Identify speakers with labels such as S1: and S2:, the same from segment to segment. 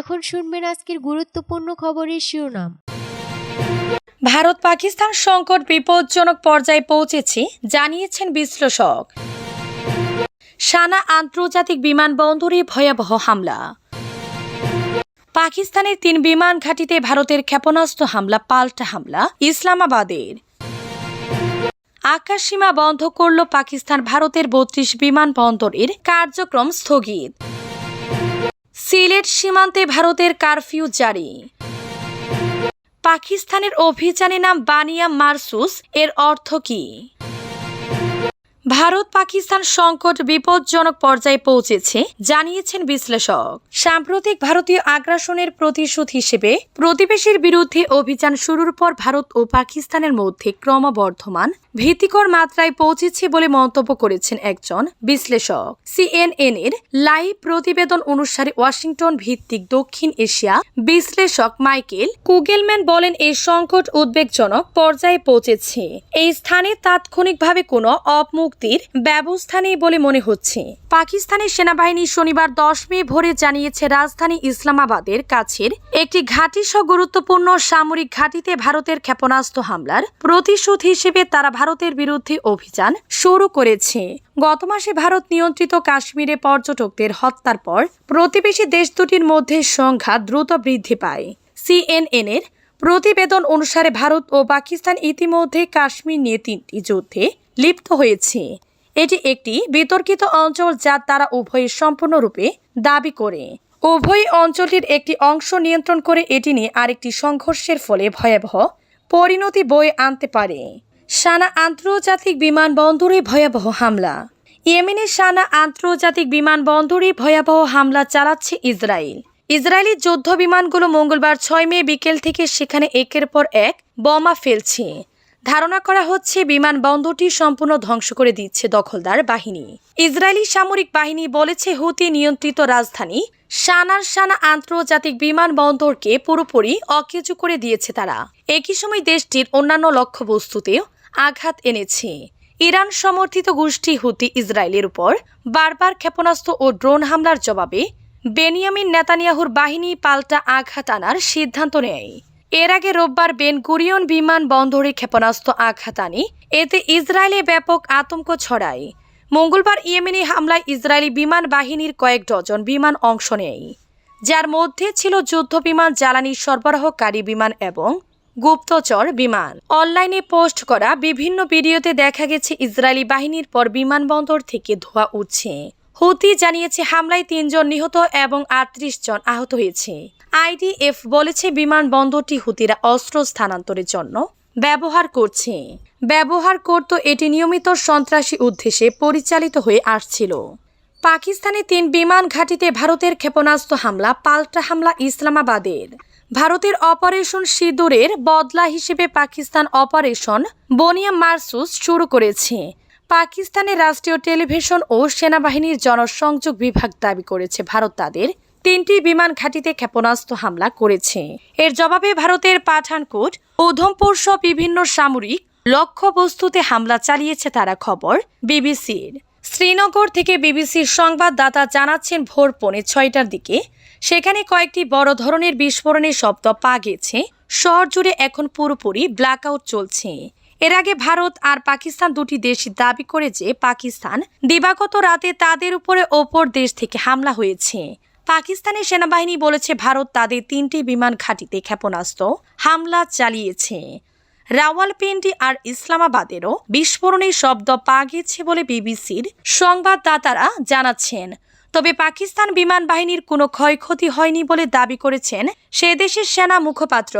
S1: এখন শুনবেন আজকের গুরুত্বপূর্ণ খবরের শিরোনাম।
S2: ভারত পাকিস্তান সংকট বিপজ্জনক পর্যায়ে পৌঁছেছে, জানিয়েছেন বিশ্লেষক। সানা আন্তর্জাতিক বিমানবন্দরে ভয়াবহ হামলা। পাকিস্তানের তিন বিমান ঘাঁটিতে ভারতের ক্ষেপণাস্ত্র হামলা, পাল্টা হামলা, ইসলামাবাদের। আকাশসীমা বন্ধ করল পাকিস্তান, ভারতের বত্রিশ বিমানবন্দরের কার্যক্রম স্থগিত। সিলেট সীমান্তে ভারতের কারফিউ জারি। পাকিস্তানের অভিযানে নাম বানিয়া মারসুস এর অর্থ কি? ভারত পাকিস্তান সংকট বিপজ্জনক পর্যায়ে পৌঁছেছে, জানিয়েছেন বিশ্লেষক। সাম্প্রতিক ভারতীয় আগ্রাসনের প্রতিশোধ হিসেবে প্রতিবেশীর বিরুদ্ধে অভিযান শুরুর পর ভারত ও পাকিস্তানের মধ্যে ক্রমবর্ধমান ভীতিকর মাত্রায় পৌঁছেছে বলে মন্তব্য করেছেন একজন বিশ্লেষক। সিএনএন এর লাইভ প্রতিবেদন অনুসারে ওয়াশিংটন ভিত্তিক দক্ষিণ এশিয়া বিশ্লেষক মাইকেল কুগেলম্যান বলেন এই সংকট উদ্বেগজনক পর্যায়ে পৌঁছেছে। এই স্থানে তাৎক্ষণিকভাবে কোনো অপমুক্তির ব্যবস্থা নেই বলে মনে হচ্ছে। পাকিস্তানের সেনাবাহিনী শনিবার দশ মে ভোরে জানিয়েছে, রাজধানী ইসলামাবাদের কাছের একটি ঘাঁটি সহ গুরুত্বপূর্ণ সামরিক ঘাঁটিতে ভারতের ক্ষেপণাস্ত্র হামলার প্রতিশোধ হিসেবে তারা ভারতের বিরুদ্ধে অভিযান শুরু করেছে। গত মাসে ভারত নিয়ন্ত্রিত কাশ্মীরে পর্যটকদের হত্যার পর প্রতিবেশী দেশ দুটির মধ্যে সংখ্যা দ্রুত বৃদ্ধি পায়। সিএনএন এর প্রতিবেদন অনুসারে ভারত ও পাকিস্তান ইতিমধ্যে কাশ্মীর নিয়ে তিনটি যুদ্ধে লিপ্ত হয়েছে। এটি একটি বিতর্কিত অঞ্চল যা তারা উভয়ই সম্পূর্ণরূপে দাবি করে। উভয় অঞ্চলটির একটি অংশ নিয়ন্ত্রণ করে এটি নিয়ে আরেকটি সংঘর্ষের ফলে ভয়াবহ পরিণতি বয়ে আনতে পারে। সানা আন্তর্জাতিক বিমানবন্দরে ভয়াবহ হামলা। ইয়েমেনের সানা আন্তর্জাতিক বিমানবন্দরে ভয়াবহ হামলা চালাচ্ছে ইসরায়েল। ইসরায়েলি যুদ্ধ বিমানগুলো মঙ্গলবার ছয় মে বিকেল থেকে সেখানে একের পর এক বোমা ফেলছে। ধারণা করা হচ্ছে বিমানবন্দরটি সম্পূর্ণ ধ্বংস করে দিচ্ছে দখলদার বাহিনী। ইসরায়েলি সামরিক বাহিনী বলেছে হুতি নিয়ন্ত্রিত রাজধানী সানার সানা আন্তর্জাতিক বিমানবন্দরকে পুরোপুরি অকেজু করে দিয়েছে তারা। একই সময় দেশটির অন্যান্য লক্ষ্যবস্তুতেও আঘাত এনেছে। ইরান সমর্থিত গোষ্ঠী হুতি ইসরায়েলের উপর বারবার ক্ষেপণাস্ত্র ও ড্রোন হামলার জবাবে বেনিয়ামিন নেতানিয়াহুর বাহিনী পাল্টা আঘাত আনার সিদ্ধান্ত নেয়। এর আগে রোববার বেন গুরিয়ন বিমান বন্দরে ক্ষেপণাস্ত্র আঘাত আনে। এতে ইসরায়েলে ব্যাপক আতঙ্ক ছড়ায়। মঙ্গলবার ইয়েমেনি হামলায় ইসরায়েলি বিমান বাহিনীর কয়েক ডজন বিমান অংশ নেয়। যার মধ্যে ছিল যুদ্ধ বিমান, জ্বালানি সরবরাহকারী বিমান এবং গুপ্তচর বিমান। অনলাইনে পোস্ট করা বিভিন্ন ভিডিওতে দেখা গেছে, ইসরায়েলি বাহিনীর পর বিমানবন্দর থেকে ধোঁয়া উঠছে। হুতি জানিয়েছে, হামলায় তিনজন নিহত এবং আটত্রিশ জন আহত হয়েছে। আইডিএফ বলেছে, বিমানবন্দরটি হুতিরা অস্ত্র স্থানান্তরের জন্য ব্যবহার করছে। ব্যবহার করত এটি নিয়মিত সন্ত্রাসী উদ্দেশ্যে পরিচালিত হয়ে আসছিল। পাকিস্তানে তিন বিমান ঘাঁটিতে ভারতের ক্ষেপণাস্ত্র হামলা, পাল্টা হামলা ইসলামাবাদের। ভারতের অপারেশন সিঁদুরের বদলা হিসেবে পাকিস্তান অপারেশন বনিয়া মারসুস শুরু করেছে। পাকিস্তানের রাষ্ট্রীয় টেলিভিশন ও সেনাবাহিনীর জনসংযোগ বিভাগ দাবি করেছে, ভারত তাদের তিনটি বিমান ঘাঁটিতে ক্ষেপণাস্ত্র হামলা করেছে। এর জবাবে ভারতের পাঠানকোট, উধমপুর সহ বিভিন্ন সামরিক লক্ষ্যবস্তুতে হামলা চালিয়েছে তারা খবর বিবিসির। শ্রীনগর থেকে বিবিসির সংবাদদাতা জানাচ্ছেন, ভোর পৌনে ছয়টার দিকে সেখানে কয়েকটি বড় ধরনের বিস্ফোরণের শব্দ পা গেছে শহর জুড়ে এখন পুরোপুরি ব্ল্যাকআউট চলছে। এর আগে ভারত আর পাকিস্তান দুটি দেশ দাবি করে যে পাকিস্তান দিবাগত রাতে তাদের উপরে ওপর দেশ থেকে হামলা হয়েছে। পাকিস্তানের সেনাবাহিনী বলেছে ভারত তাদের তিনটি বিমান ঘাঁটিতে ক্ষেপণাস্ত্র হামলা চালিয়েছে। রাওয়ালপিন্ডি আর ইসলামাবাদেরও বিস্ফোরণের শব্দ পা গেছে বলে বিবিসির সংবাদদাতারা জানাচ্ছেন। তবে পাকিস্তান বিমান বাহিনীর কোনো ক্ষয়ক্ষতি হয়নি বলে দাবি করেছেন সে দেশের সেনা মুখপাত্র।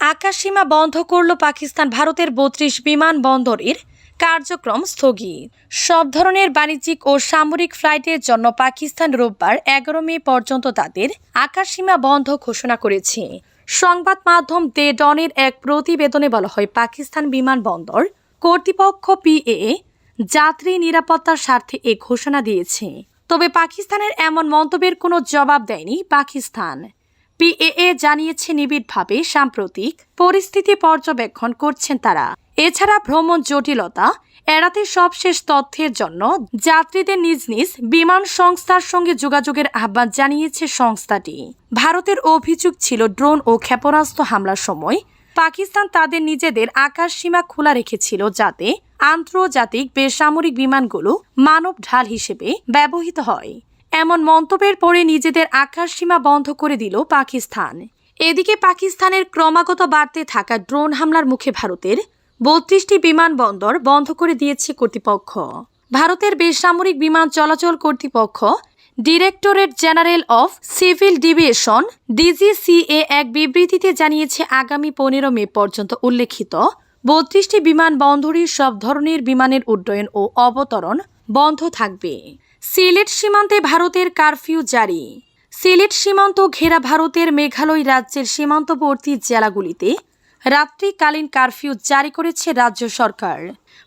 S2: আকাশসীমা বন্ধ করল পাকিস্তান। ভারতের বত্রিশ বিমানবন্দরের কার্যক্রম স্থগিত। সব ধরনের বাণিজ্যিক ও সামরিক ফ্লাইটের জন্য পাকিস্তান রোববার এগারো মে পর্যন্ত তাদের আকাশসীমা বন্ধ ঘোষণা করেছে। সংবাদ মাধ্যম দে ডনের এক প্রতিবেদনে বলা হয়, পাকিস্তান বিমানবন্দর কর্তৃপক্ষ পিএ যাত্রী নিরাপত্তার স্বার্থে এ ঘোষণা দিয়েছে। তবে পাকিস্তানের এমন মন্তব্যের কোনো জবাব দেয়নি পাকিস্তান। পিএএ জানিয়েছে নিবিড়ভাবে সাম্প্রতিক পরিস্থিতি পর্যবেক্ষণ করছেন তারা। এছাড়া ভ্রমণ জটিলতা, এড়াতে সবশেষ তথ্যের জন্য যাত্রীদের নিজ নিজ বিমান সংস্থার সঙ্গে যোগাযোগের আহ্বান জানিয়েছে সংস্থাটি। ভারতের অভিযোগ ছিল, ড্রোন ও ক্ষেপণাস্ত্র হামলার সময় পাকিস্তান তাদের নিজেদের আকাশ সীমা খোলা রেখেছিল যাতে আন্তর্জাতিক বেসামরিক বিমানগুলো মানব ঢাল হিসেবে ব্যবহৃত হয়। এমন মন্তব্যের পরে নিজেদের আকাশ সীমা বন্ধ করে দিল পাকিস্তান। এদিকে পাকিস্তানের ক্রমাগত বাড়তে থাকা ড্রোন হামলার মুখে ভারতের বত্রিশটি বিমানবন্দর বন্ধ করে দিয়েছে কর্তৃপক্ষ। ভারতের বেসামরিক বিমান চলাচল কর্তৃপক্ষ, directorate general of civil aviation, DGCA এক বিবৃতিতে জানিয়েছে, আগামী পনেরো মে পর্যন্ত উল্লেখিত বত্রিশটি বিমানবন্দরই সব ধরনের বিমানের উড্ডয়ন ও অবতরণ বন্ধ থাকবে। সিলেট সীমান্তে ভারতের কারফিউ জারি। সিলেট সীমান্ত ঘেরা ভারতের মেঘালয় রাজ্যের সীমান্তবর্তী জেলাগুলিতে রাত্রিকালীন কারফিউ জারি করেছে রাজ্য সরকার।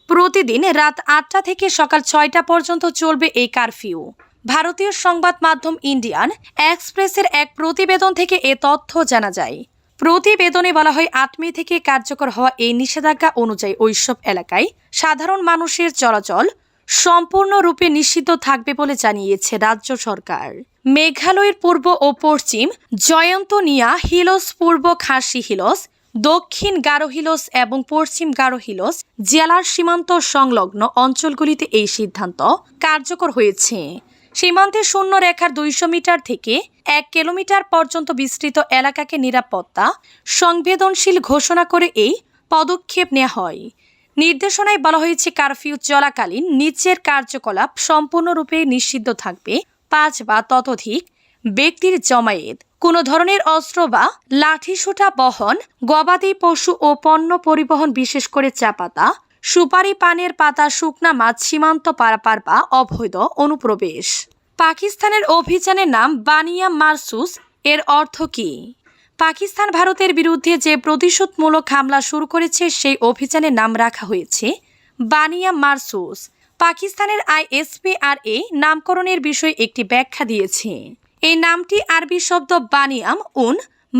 S2: প্রতিদিন রাত আটটা থেকে সকাল ছয়টা পর্যন্ত চলবে এই কারফিউ। ভারতীয় সংবাদ মাধ্যম ইন্ডিয়ান এক্সপ্রেসের এক প্রতিবেদন থেকে এ তথ্য জানা যায়। প্রতিবেদনে বলা হয়, আট মে থেকে কার্যকর হওয়া এই নিষেধাজ্ঞা অনুযায়ী ওইসব এলাকায় সাধারণ মানুষের চলাচল সম্পূর্ণরূপে নিষিদ্ধ থাকবে বলে জানিয়েছে রাজ্য সরকার। মেঘালয়ের পূর্ব ও পশ্চিম জয়ন্তনিয়া হিলস, পূর্ব খাসি হিলস, দক্ষিণ গারো হিলস এবং পশ্চিম গারো হিলস জেলার সীমান্ত সংলগ্ন অঞ্চলগুলিতে এই সিদ্ধান্ত কার্যকর হয়েছে। সীমান্তে শূন্য রেখার দুইশো মিটার থেকে এক কিলোমিটার পর্যন্ত বিস্তৃত এলাকাকে নিরাপত্তা সংবেদনশীল ঘোষণা করে এই পদক্ষেপ নেওয়া হয়। নির্দেশনায় বলা হয়েছে, কারফিউ চলাকালীন নিচের কার্যকলাপ সম্পূর্ণরূপে নিষিদ্ধ থাকবে। পাঁচ বা ততোধিক ব্যক্তির জমায়েত, কোনো ধরনের অস্ত্র বা লাঠিসোঁটা বহন, গবাদি পশু ও পণ্য পরিবহন, বিশেষ করে চাপাতা সুপারি পানের পাতা, শুকনা মাছ, সীমান্ত পারাপার বা অবৈধ অনুপ্রবেশ। পাকিস্তানের অভিযানের নাম বানিয়া মারসুস, এর অর্থ কী? পাকিস্তান ভারতের বিরুদ্ধে যে প্রতিশোধমূলক হামলা শুরু করেছে, সেই অভিযানের নাম রাখা হয়েছে বানিয়া মারসুস। পাকিস্তানের আইএসপিআরএ নামকরণের বিষয়ে একটি ব্যাখ্যা দিয়েছে। এই নামটি আরবি শব্দ বানিয়াম উন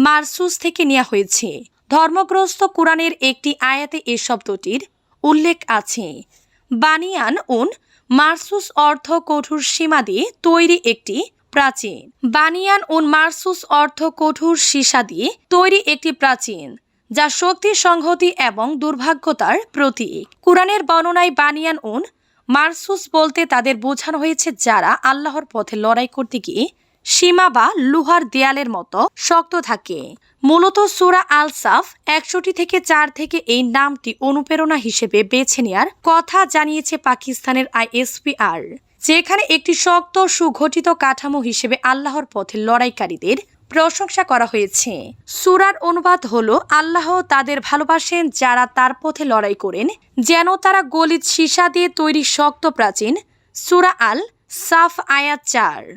S2: মারসুস থেকে নেওয়া হয়েছে। ধর্মগ্রস্ত কোরআনের একটি আয়াতে এই শব্দটির উল্লেখ আছে। বানিয়ান উন মারসুস অর্থ কঠোর সীমা দিয়ে তৈরি একটি প্রাচীন। বানিয়ান উন মারসুস অর্থ কঠোর সীসা দিয়ে তৈরি একটি প্রাচীন, যা শক্তি সংহতি এবং দুর্ভাগ্যতার প্রতীক। কোরআনের বর্ণনায় বানিয়ান উন মারসুস বলতে তাদের বোঝানো হয়েছে যারা আল্লাহর পথে লড়াই করতে গিয়ে সীমা বা লোহার দেয়ালের মতো শক্ত থাকে। মূলত সুরা আলসাফ একশোটি থেকে চার থেকে এই নামটি অনুপ্রেরণা হিসেবে বেছে নেওয়ার কথা জানিয়েছে পাকিস্তানের আইএসপিআর। যেখানে একটি শক্ত সুগঠিত কাঠামো হিসেবে আল্লাহর পথে লড়াইকারীদের প্রশংসা করা হয়েছে। সুরার অনুবাদ হল, আল্লাহ তাদের ভালোবাসেন যারা তার পথে লড়াই করেন, যেন তারা গলিত সীসা দিয়ে তৈরি শক্ত প্রাচীন সুরা আল সাফ আয়া চার।